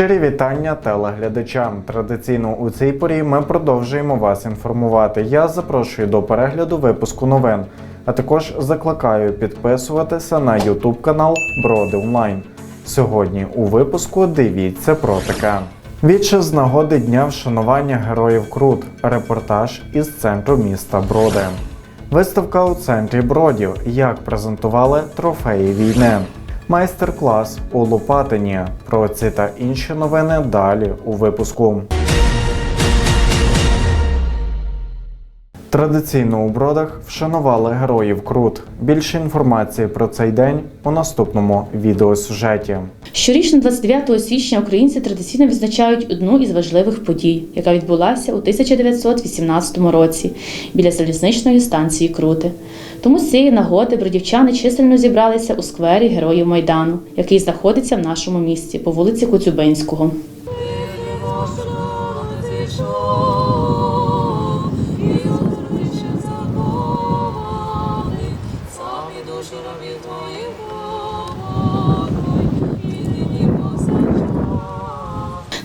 Щирі вітання телеглядачам. Традиційно у цій порі ми продовжуємо вас інформувати. Я запрошую до перегляду випуску новин, а також закликаю підписуватися на YouTube канал Броди Онлайн. Сьогодні у випуску дивіться про таке. Віче з нагоди дня вшанування героїв Крут. Репортаж із центру міста Броди. Виставка у центрі Бродів. Як презентували трофеї війни. Майстер-клас у Лопатині. Про ці та інші новини далі у випуску. Традиційно у бродах вшанували героїв Крут. Більше інформації про цей день у наступному відеосюжеті. Щорічно 29 січня українці традиційно відзначають одну із важливих подій, яка відбулася у 1918 році біля залізничної станції Крути. Тому з цієї нагоди бродівчани чисельно зібралися у сквері Героїв Майдану, який знаходиться в нашому місті по вулиці Коцюбинського.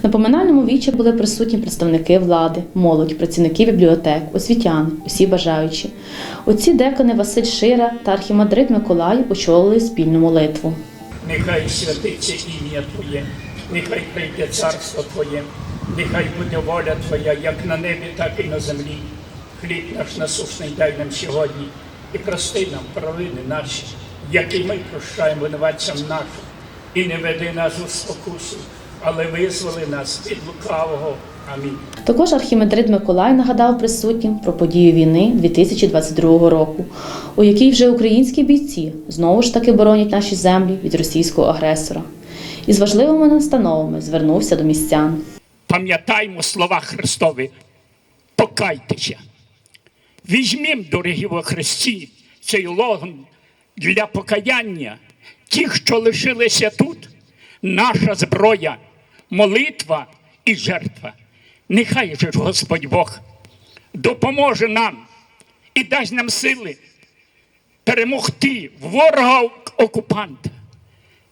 На поминальному вічі були присутні представники влади, молодь, працівники бібліотек, освітяни, усі бажаючі. Отці декани Василь Шира та архімандрит Миколай очолили спільну молитву. Нехай святиться ім'я Твоє, нехай прийде царство Твоє, нехай буде воля Твоя, як на небі, так і на землі. Хліб наш насушний дай нам сьогодні, і прости нам провини наші, як і ми прощаємо винуватцям нашим, і не веди нас у спокусу, але визволи нас від лукавого. Амінь. Також архімандрит Миколай нагадав присутнім про подію війни 2022 року, у якій вже українські бійці знову ж таки боронять наші землі від російського агресора. Із важливими настановами звернувся до містян. Пам'ятаймо слова Христові, покайтеся. Візьмім, дорогі во Христі, цей логон для покаяння. Ті, що лишилися тут, наша зброя, молитва і жертва. Нехай же Господь Бог допоможе нам і дасть нам сили перемогти ворога окупанта.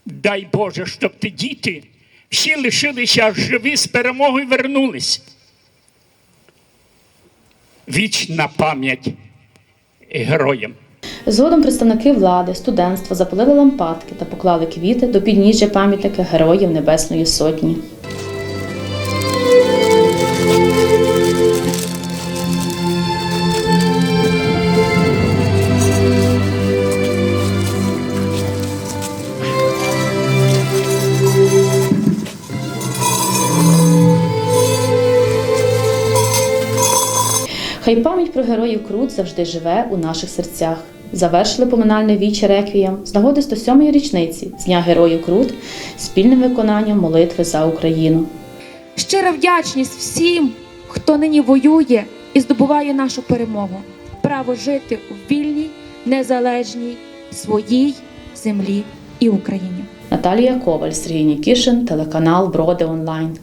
Дай Боже, щоб ті діти всі лишилися живі з перемогою вернулись. Вічна пам'ять героям. Згодом представники влади, студентства запалили лампадки та поклали квіти до підніжжя пам'ятника Героїв Небесної Сотні. Хай пам'ять про героїв Крут завжди живе у наших серцях. Завершили поминальне віче реквієм з нагоди 107-ї річниці з Дня Героїв Крут спільним виконанням молитви за Україну. Щира вдячність всім, хто нині воює і здобуває нашу перемогу. Право жити у вільній, незалежній своїй землі і Україні. Наталія Коваль, Сергій Нікішин, телеканал Броди Онлайн.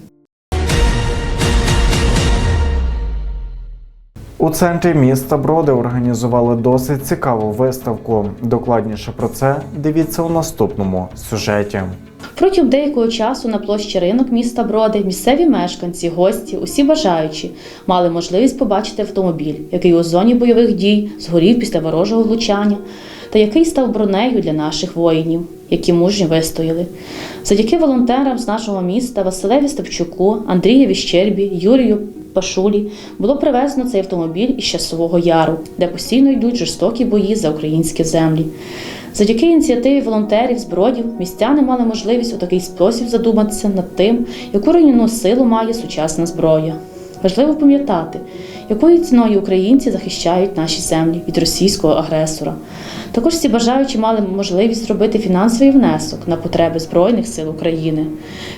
У центрі міста Броди організували досить цікаву виставку. Докладніше про це дивіться у наступному сюжеті. Протягом деякого часу на площі ринок міста Броди місцеві мешканці, гості, усі бажаючі мали можливість побачити автомобіль, який у зоні бойових дій згорів після ворожого влучання, та який став бронею для наших воїнів, які мужньо вистояли. Завдяки волонтерам з нашого міста Василеві Степчуку, Андрієві Щербі, Юрію Пашулі було привезено цей автомобіль із часового яру, де постійно йдуть жорстокі бої за українські землі. Завдяки ініціативі волонтерів з бродів містяни мали можливість у такий спосіб задуматися над тим, яку руйнівну силу має сучасна зброя. Важливо пам'ятати, якою ціною українці захищають наші землі від російського агресора. Також всі бажаючі мали можливість зробити фінансовий внесок на потреби Збройних сил України,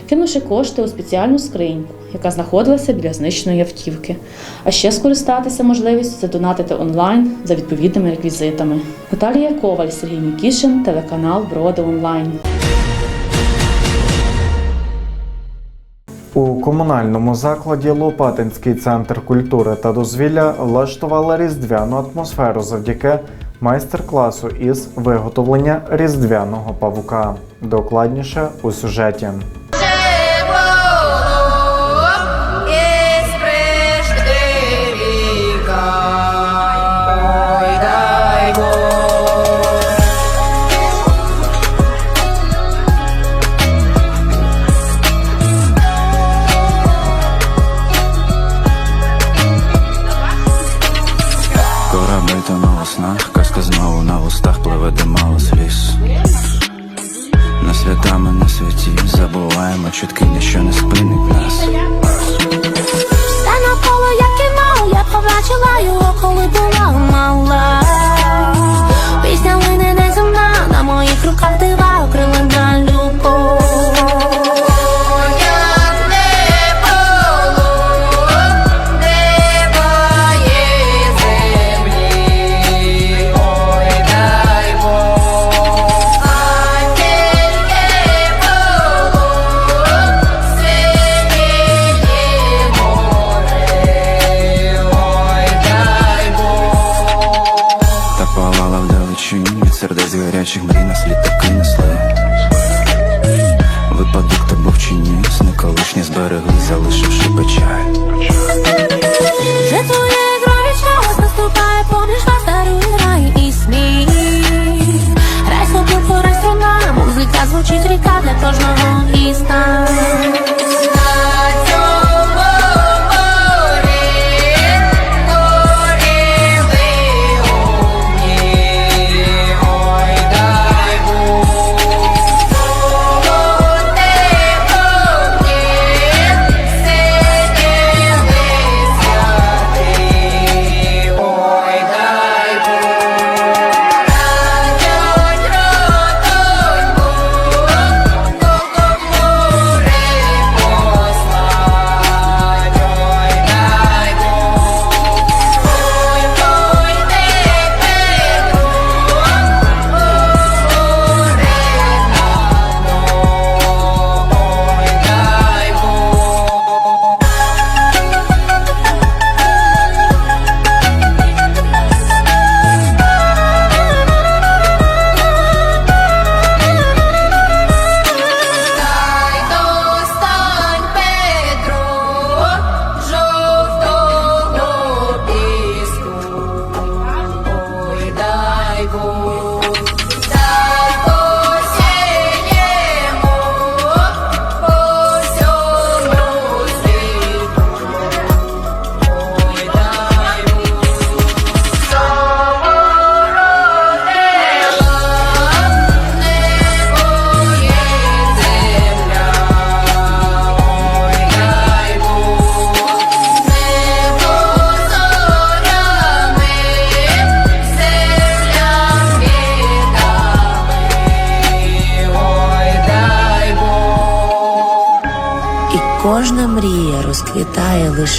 кинувши кошти у спеціальну скриньку, яка знаходилася біля знищеної автівки, а ще скористатися можливістю задонатити онлайн за відповідними реквізитами. Наталія Коваль, Сергій Нікішин, телеканал Броди Онлайн. У комунальному закладі Лопатинський центр культури та дозвілля влаштували різдвяну атмосферу завдяки майстер-класу із виготовлення різдвяного павука. Докладніше у сюжеті.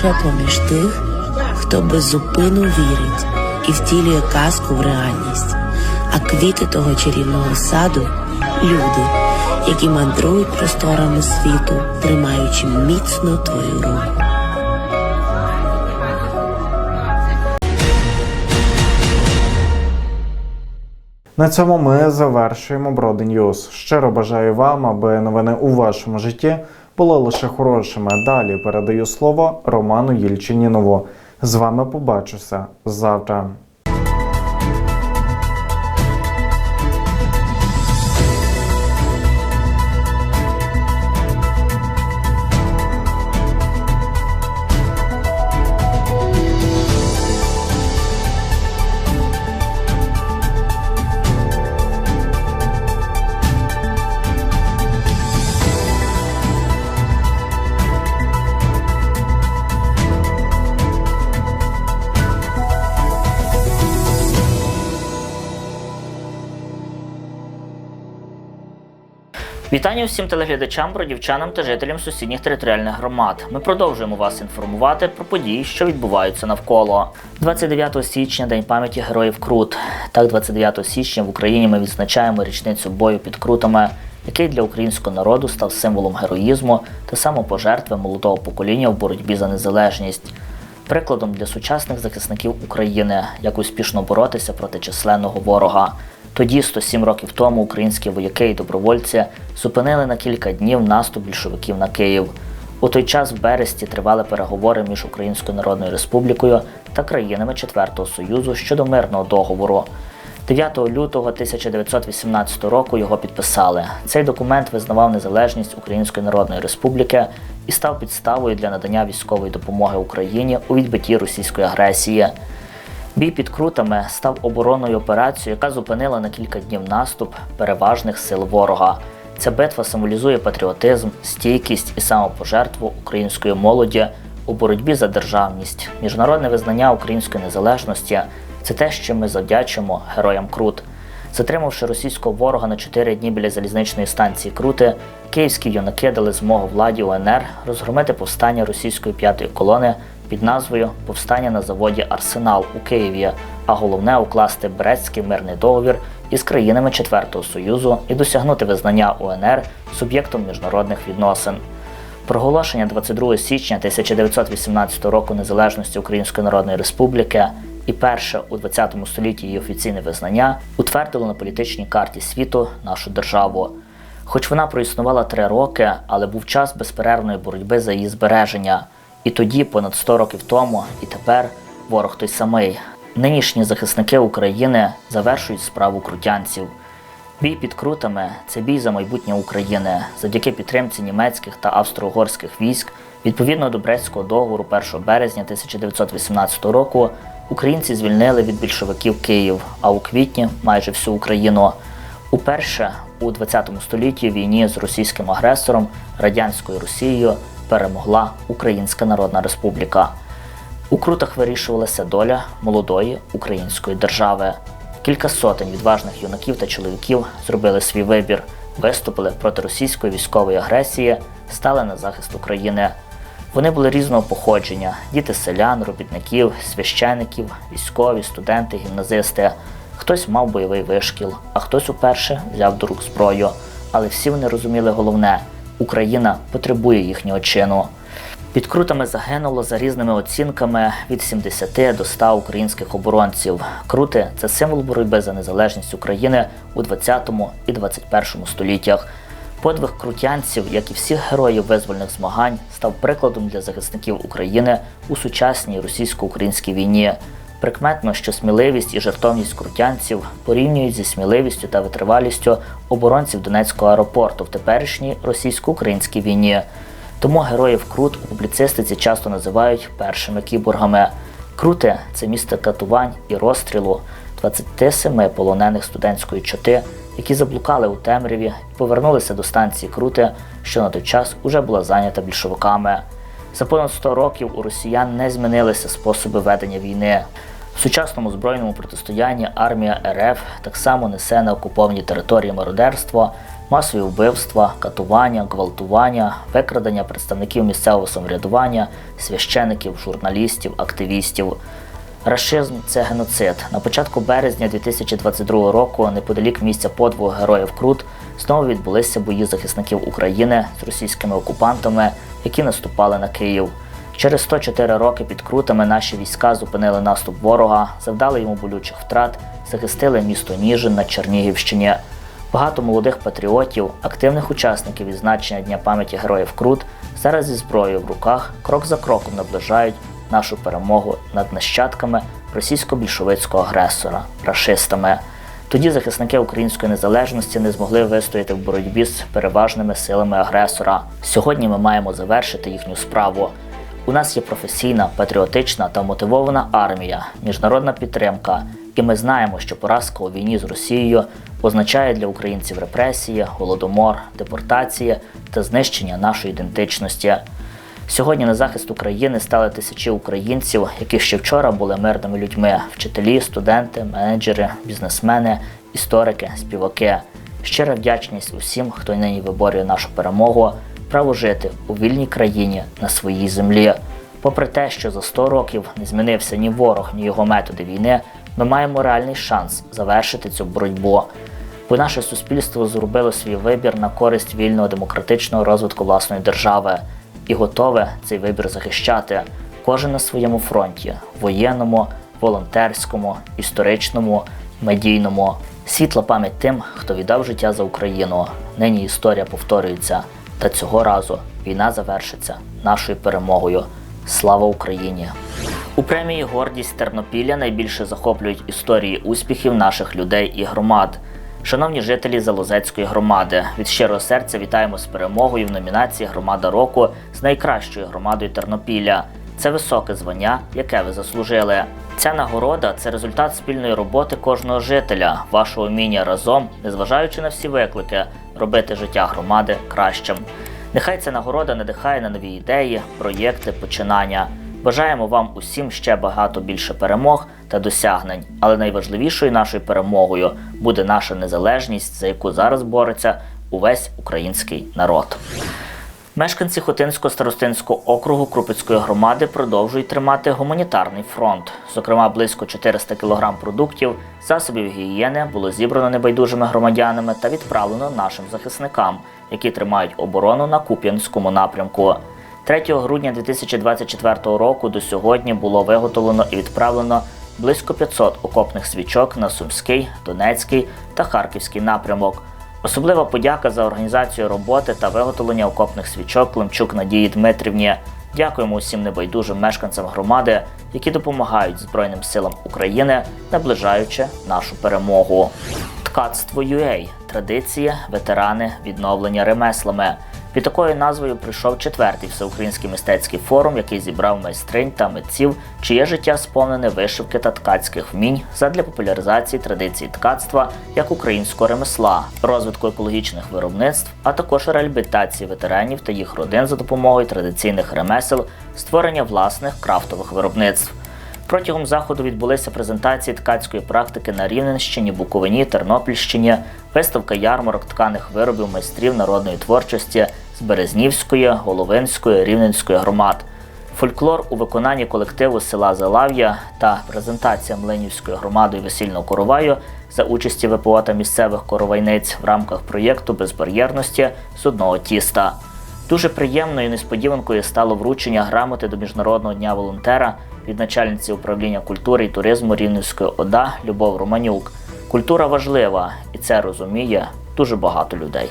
Лише поміж тих, хто без зупину вірить і втілює казку в реальність. А квіти того чарівного саду люди, які мандрують просторами світу, тримаючи міцно твою руку. На цьому ми завершуємо Броди Ньюз. Щиро бажаю вам, аби новини у вашому житті були лише хорошими. Далі передаю слово Роману Єльчинінову. З вами побачуся завтра. Вітання всім телеглядачам, бродівчанам та жителям сусідніх територіальних громад. Ми продовжуємо вас інформувати про події, що відбуваються навколо. 29 січня День пам'яті героїв Крут. Так, 29 січня в Україні ми відзначаємо річницю бою під Крутами, який для українського народу став символом героїзму та самопожертви молодого покоління в боротьбі за незалежність. Прикладом для сучасних захисників України, як успішно боротися проти численного ворога. Тоді, 107 років тому, українські вояки і добровольці зупинили на кілька днів наступ більшовиків на Київ. У той час в Бересті тривали переговори між Українською Народною Республікою та країнами Четвертого Союзу щодо мирного договору. 9 лютого 1918 року його підписали. Цей документ визнавав незалежність Української Народної Республіки і став підставою для надання військової допомоги Україні у відбитті російської агресії. Бій під крутами став оборонною операцією, яка зупинила на кілька днів наступ переважних сил ворога. Ця битва символізує патріотизм, стійкість і самопожертву української молоді у боротьбі за державність. Міжнародне визнання української незалежності це те, що ми завдячимо героям Крут. Затримавши російського ворога на 4 дні біля залізничної станції Крути, київські юнаки дали змогу владі УНР розгромити повстання російської п'ятої колони під назвою Повстання на заводі Арсенал у Києві, а головне укласти Брестський мирний договір із країнами Четвертого Союзу і досягнути визнання УНР суб'єктом міжнародних відносин. Проголошення 22 січня 1918 року незалежності Української Народної Республіки і перше у 20 столітті її офіційне визнання утвердило на політичній карті світу нашу державу. Хоч вона проіснувала три роки, але був час безперервної боротьби за її збереження. І тоді, понад 100 років тому, і тепер ворог той самий. Нинішні захисники України завершують справу крутянців. Бій під крутами це бій за майбутнє України завдяки підтримці німецьких та австро-угорських військ. Відповідно до Брестського договору 1 березня 1918 року українці звільнили від більшовиків Київ, а у квітні майже всю Україну. Уперше у 20 столітті війні з російським агресором радянською Росією перемогла Українська Народна Республіка. У крутах вирішувалася доля молодої української держави. Кілька сотень відважних юнаків та чоловіків зробили свій вибір, виступили проти російської військової агресії, стали на захист України. Вони були різного походження: діти селян, робітників, священиків, військові, студенти, гімназисти. Хтось мав бойовий вишкіл, а хтось уперше взяв до рук зброю. Але всі вони розуміли головне: Україна потребує їхнього чину. Під крутами загинуло за різними оцінками від 70 до 100 українських оборонців. Крути це символ боротьби за незалежність України у 20 і 21 століттях. Подвиг крутянців, як і всіх героїв визвольних змагань, став прикладом для захисників України у сучасній російсько-українській війні. Прикметно, що сміливість і жертовність крутянців порівнюють зі сміливістю та витривалістю оборонців Донецького аеропорту в теперішній російсько-українській війні. Тому героїв Крут у публіцистиці часто називають першими кіборгами. Крути це місце катувань і розстрілу 27 полонених студентської чоти, які заблукали у темряві і повернулися до станції Крути, що на той час уже була зайнята більшовиками. За понад 100 років у росіян не змінилися способи ведення війни. В сучасному збройному протистоянні армія РФ так само несе на окупованій території мародерство, масові вбивства, катування, гвалтування, викрадення представників місцевого самоврядування, священиків, журналістів, активістів. Рашизм це геноцид. На початку березня 2022 року, неподалік місця подвигу героїв Крут, знову відбулися бої захисників України з російськими окупантами, які наступали на Київ. Через 104 роки під крутами наші війська зупинили наступ ворога, завдали йому болючих втрат, захистили місто Ніжин на Чернігівщині. Багато молодих патріотів, активних учасників відзначення Дня пам'яті героїв Крут зараз зі зброєю в руках крок за кроком наближають нашу перемогу над нащадками російсько-більшовицького агресора, рашистами. Тоді захисники української незалежності не змогли вистояти в боротьбі з переважними силами агресора. Сьогодні ми маємо завершити їхню справу. У нас є професійна, патріотична та мотивована армія, міжнародна підтримка, і ми знаємо, що поразка у війні з Росією означає для українців репресії, голодомор, депортації та знищення нашої ідентичності. Сьогодні на захист України стали тисячі українців, які ще вчора були мирними людьми: вчителі, студенти, менеджери, бізнесмени, історики, співаки. Щира вдячність усім, хто нині виборює нашу перемогу, право жити у вільній країні на своїй землі. Попри те, що за 100 років не змінився ні ворог, ні його методи війни, ми маємо реальний шанс завершити цю боротьбу. Бо наше суспільство зробило свій вибір на користь вільного демократичного розвитку власної держави і готове цей вибір захищати. Кожен на своєму фронті воєнному, волонтерському, історичному, медійному. Світла пам'ять тим, хто віддав життя за Україну. Нині історія повторюється, та цього разу війна завершиться нашою перемогою. Слава Україні! У премії Гордість Тернопілля найбільше захоплюють історії успіхів наших людей і громад. Шановні жителі Залозецької громади, від щирого серця вітаємо з перемогою в номінації Громада року з найкращою громадою Тернопілля. Це високе звання, яке ви заслужили. Ця нагорода це результат спільної роботи кожного жителя, вашого вміння разом, незважаючи на всі виклики, робити життя громади кращим. Нехай ця нагорода надихає на нові ідеї, проєкти, починання. Бажаємо вам усім ще багато більше перемог та досягнень, але найважливішою нашою перемогою буде наша незалежність, за яку зараз бореться увесь український народ. Мешканці Хотинського старостинського округу Крупицької громади продовжують тримати гуманітарний фронт. Зокрема, близько 400 кг продуктів, засобів гігієни було зібрано небайдужими громадянами та відправлено нашим захисникам, які тримають оборону на Куп'янському напрямку. 3 грудня 2024 року до сьогодні було виготовлено і відправлено близько 500 окопних свічок на Сумський, Донецький та Харківський напрямок. Особлива подяка за організацію роботи та виготовлення окопних свічок Климчук Надії Дмитрівні. Дякуємо усім небайдужим мешканцям громади, які допомагають Збройним силам України, наближаючи нашу перемогу. Ткацтво UA – традиції, ветерани, відновлення ремеслами. Під такою назвою прийшов четвертий всеукраїнський мистецький форум, який зібрав майстринь та митців, чиє життя сповнене вишивки та ткацьких вмінь задля популяризації традицій ткацтва як українського ремесла, розвитку екологічних виробництв, а також реабілітації ветеранів та їх родин за допомогою традиційних ремесел, створення власних крафтових виробництв. Протягом заходу відбулися презентації ткацької практики на Рівненщині, Буковині, Тернопільщині, виставка ярмарок тканих виробів майстрів народної творчості з Березнівської, Головинської, Рівненської громад. Фольклор у виконанні колективу села Залав'я та презентація Млинівською громадою весільного короваю за участі ВПО та місцевих коровайниць в рамках проєкту безбар'єрності з одного тіста. Дуже приємною несподіванкою стало вручення грамоти до Міжнародного дня волонтера від начальниці управління культури і туризму Рівненської ОДА Любов Романюк. Культура важлива, і це розуміє дуже багато людей.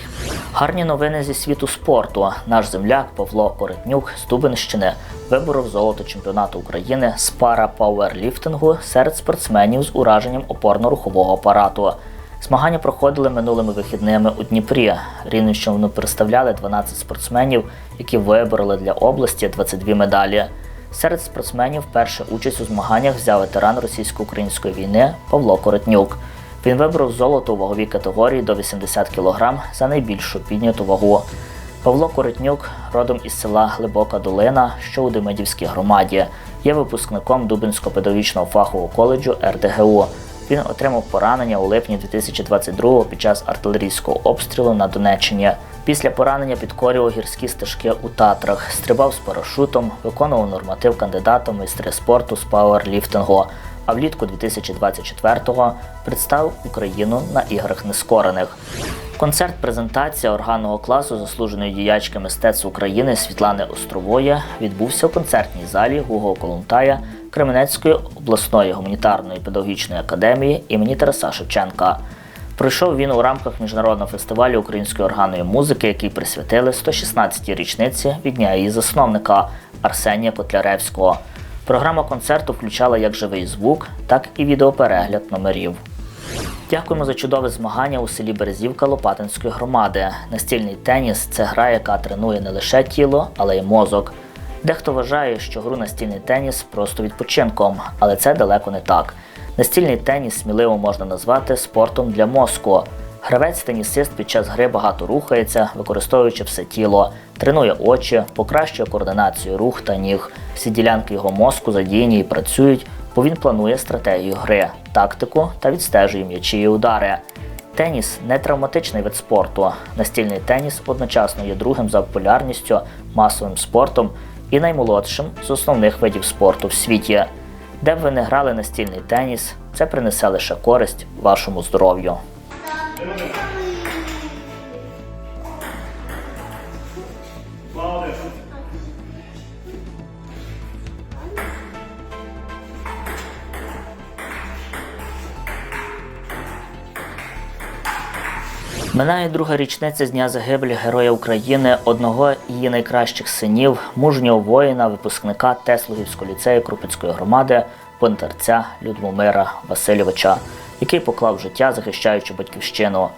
Гарні новини зі світу спорту. Наш земляк Павло Коротнюк з Дубинщини виборов золото чемпіонату України з пара пауерліфтингу серед спортсменів з ураженням опорно-рухового апарату. Змагання проходили минулими вихідними у Дніпрі. Рівненщину представляли 12 спортсменів, які вибороли для області 22 медалі. Серед спортсменів першу участь у змаганнях взяв ветеран російсько-української війни Павло Коротнюк. Він вибрав золото у ваговій категорії до 80 кг за найбільшу підняту вагу. Павло Коротнюк, родом із села Глибока Долина, що у Демидівській громаді, є випускником Дубинського педагогічного фахового коледжу РДГУ. Він отримав поранення у липні 2022 під час артилерійського обстрілу на Донеччині. Після поранення підкорював гірські стежки у Татрах, стрибав з парашутом, виконував норматив кандидата в майстри спорту з пауерліфтингу. А влітку 2024-го представив Україну на іграх нескорених. Концерт-презентація органного класу заслуженої діячки мистецтв України Світлани Острової відбувся у концертній залі Гуго Колунтая Кременецької обласної гуманітарної педагогічної академії імені Тараса Шевченка. Пройшов він у рамках міжнародного фестивалю української органної музики, який присвятили 116-й річниці від дня її засновника Арсенія Котляревського. Програма концерту включала як живий звук, так і відеоперегляд номерів. Дякуємо за чудове змагання у селі Березівка Лопатинської громади. Настільний теніс це гра, яка тренує не лише тіло, але й мозок. Дехто вважає, що гру настільний теніс просто відпочинком, але це далеко не так. Настільний теніс сміливо можна назвати спортом для мозку. Гравець-тенісист під час гри багато рухається, використовуючи все тіло, тренує очі, покращує координацію рух та ніг. Всі ділянки його мозку задіяні і працюють, бо він планує стратегію гри, тактику та відстежує м'ячі і удари. Теніс не травматичний вид спорту. Настільний теніс одночасно є другим за популярністю масовим спортом і наймолодшим з основних видів спорту в світі. Де б ви не грали настільний теніс, це принесе лише користь вашому здоров'ю. Минає друга річниця з дня загибелі Героя України, одного її найкращих синів, мужнього воїна, випускника Теслогівського ліцею Крупицької громади, понтарця Людмомира Васильовича, який поклав життя, захищаючи батьківщину.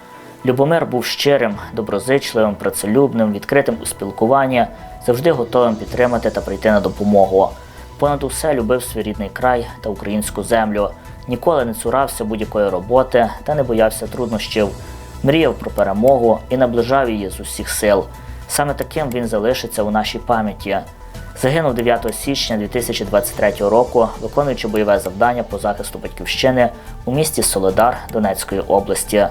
Любомир був щирим, доброзичливим, працелюбним, відкритим у спілкуванні, завжди готовим підтримати та прийти на допомогу. Понад усе любив свій рідний край та українську землю. Ніколи не цурався будь-якої роботи та не боявся труднощів. Мріяв про перемогу і наближав її з усіх сил. Саме таким він залишиться у нашій пам'яті. Загинув 9 січня 2023 року, виконуючи бойове завдання по захисту батьківщини у місті Солодар Донецької області.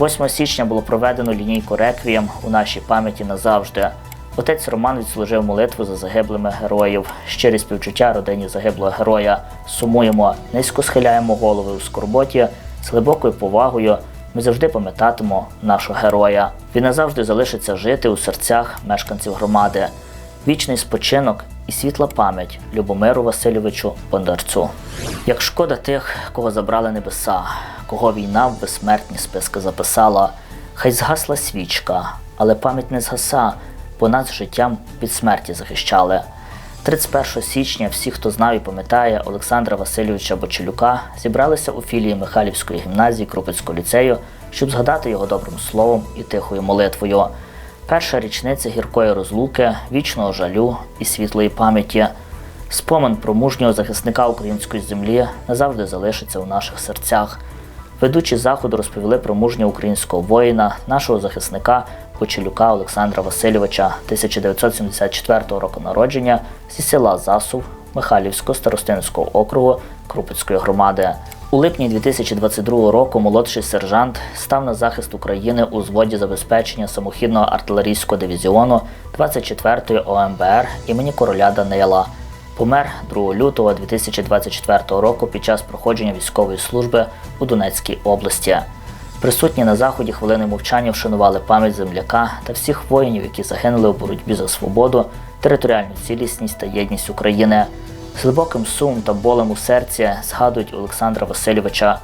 8 січня було проведено лінійку реквієм у нашій пам'яті назавжди. Отець Роман відслужив молитву за загиблими героїв. Щирі співчуття родині загиблого героя. Сумуємо, низько схиляємо голови у скорботі, з глибокою повагою. Ми завжди пам'ятатимо нашого героя. Він назавжди залишиться жити у серцях мешканців громади. Вічний спочинок і світла пам'ять Любомиру Васильовичу Бондарцю. Як шкода тих, кого забрали небеса, кого війна в безсмертні списки записала, хай згасла свічка, але пам'ять не згаса, бо нас життям від смерті захищали. 31 січня всі, хто знав і пам'ятає Олександра Васильовича Бочелюка, зібралися у філії Михайлівської гімназії Крупицького ліцею, щоб згадати його добрим словом і тихою молитвою. Перша річниця гіркої розлуки, вічного жалю і світлої пам'яті. Спомин про мужнього захисника української землі назавжди залишиться у наших серцях. Ведучі заходу розповіли про мужнього українського воїна, нашого захисника Почелюка Олександра Васильовича 1974 року народження зі села Засув Михайлівського старостинського округу Крупицької громади. У липні 2022 року молодший сержант став на захист України у зводі забезпечення самохідного артилерійського дивізіону 24-ї ОМБР імені короля Данила. Помер 2 лютого 2024 року під час проходження військової служби у Донецькій області. Присутні на заході хвилини мовчання вшанували пам'ять земляка та всіх воїнів, які загинули у боротьбі за свободу, територіальну цілісність та єдність України. З глибоким сумом та болем у серці згадують Олександра Васильовича.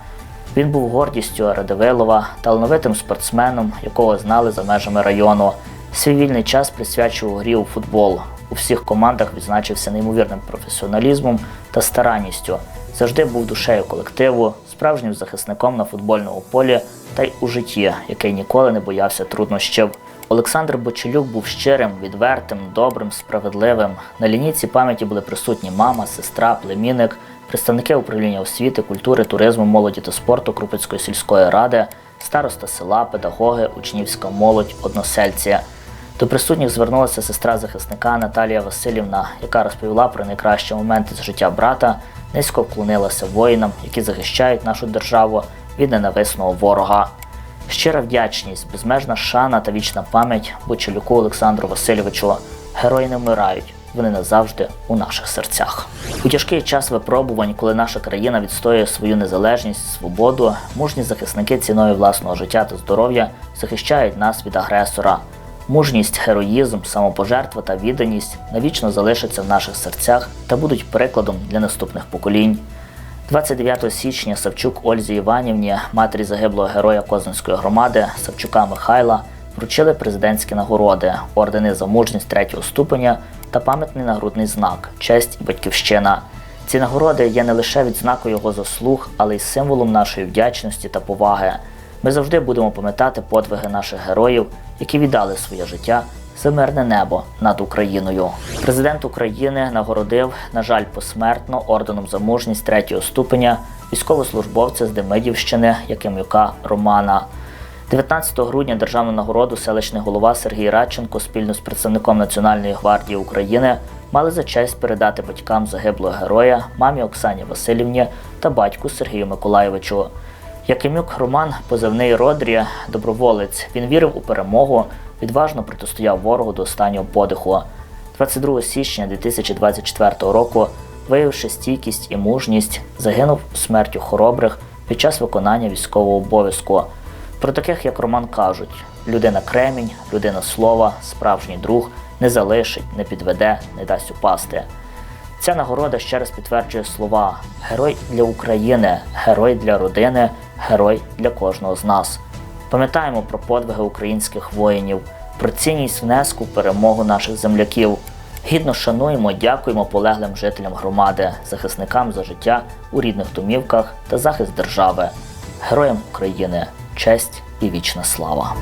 Він був гордістю Радивилова, талановитим спортсменом, якого знали за межами району. Свій вільний час присвячував грі у футбол. У всіх командах відзначився неймовірним професіоналізмом та старанністю. Завжди був душею колективу, справжнім захисником на футбольному полі та й у житті, який ніколи не боявся труднощів. Олександр Бочелюк був щирим, відвертим, добрим, справедливим. На лінійці пам'яті були присутні мама, сестра, племінник, представники управління освіти, культури, туризму, молоді та спорту Крупицької сільської ради, староста села, педагоги, учнівська молодь, односельці. До присутніх звернулася сестра захисника Наталія Васильівна, яка розповіла про найкращі моменти з життя брата, низько вклонилася воїнам, які захищають нашу державу від ненависного ворога. Щира вдячність, безмежна шана та вічна пам'ять Бочелюку Олександру Васильовичу. Герої не вмирають, вони назавжди у наших серцях. У тяжкий час випробувань, коли наша країна відстоює свою незалежність, свободу, мужні захисники ціною власного життя та здоров'я захищають нас від агресора. Мужність, героїзм, самопожертва та відданість навічно залишаться в наших серцях та будуть прикладом для наступних поколінь. 29 січня Савчук Ользі Іванівні, матері загиблого героя Козинської громади Савчука Михайла, вручили президентські нагороди, ордени за мужність третього ступеня та пам'ятний нагрудний знак Честь і батьківщина. Ці нагороди є не лише відзнакою його заслуг, але й символом нашої вдячності та поваги. Ми завжди будемо пам'ятати подвиги наших героїв, які віддали своє життя за мирне небо над Україною. Президент України нагородив, на жаль, посмертно орденом за мужність третього ступеня військовослужбовця з Демидівщини Якимюка Романа. 19 грудня державну нагороду селищний голова Сергій Радченко спільно з представником Національної гвардії України мали за честь передати батькам загиблого героя, мамі Оксані Васильівні та батьку Сергію Миколаєвичу. Якимюк Роман, позивний Родрі, доброволець. Він вірив у перемогу, відважно протистояв ворогу до останнього подиху. 22 січня 2024 року, виявивши стійкість і мужність, загинув смертю хоробрих під час виконання військового обов'язку. Про таких, як Роман, кажуть: людина кремінь, людина слова, справжній друг, не залишить, не підведе, не дасть упасти. Ця нагорода ще раз підтверджує слова: герой для України, герой для родини, герой для кожного з нас. Пам'ятаємо про подвиги українських воїнів, про цінність внеску в перемогу наших земляків. Гідно шануємо, дякуємо полеглим жителям громади, захисникам за життя у рідних домівках та захист держави, героям України, честь і вічна слава.